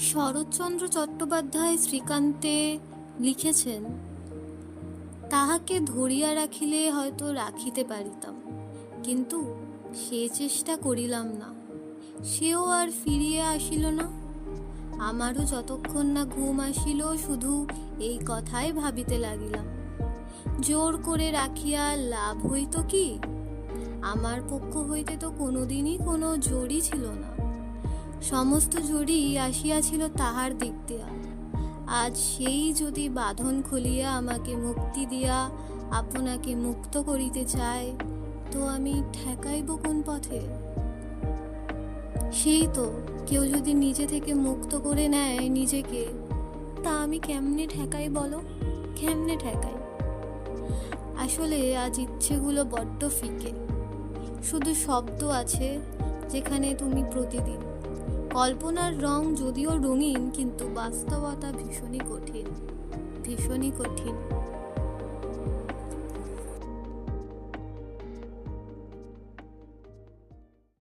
শরৎচন্দ্র চট্টোপাধ্যায় শ্রীকান্তে লিখেছেন, তাহাকে ধরিয়া রাখিলে হয়তো রাখিতে পারিতাম, কিন্তু সে চেষ্টা করিলাম না। সেও আর ফিরিয়া আসিল না। আমারও যতক্ষণ না ঘুম আসিল, শুধু এই কথাই ভাবিতে লাগিলাম। জোর করে রাখিয়া লাভ হইত কি? আমার পক্ষ হইতে তো কোনোদিনই কোনো জোরই ছিল না। সমস্ত জড়ি আসিয়াছিল তাহার দিক দিয়া আজ সেই যদি বাঁধন খুলিয়া আমাকে মুক্তি দিয়া আপনাকে মুক্ত করিতে চায়, তো আমি ঠেকাইব কোন পথে? সেই তো কেউ যদি নিজে থেকে মুক্ত করে নেয় নিজেকে, তা আমি কেমনে ঠেকাই বলো? কেমনে ঠেকাই? আসলে আজ ইচ্ছেগুলো বড্ড ফিকে। শুধু শব্দ আছে যেখানে তুমি প্রতিদিন কল্পনার রং যদিও রঙিন কিন্তু বাস্তবতা ভীষণই কঠিন ভীষণই কঠিন।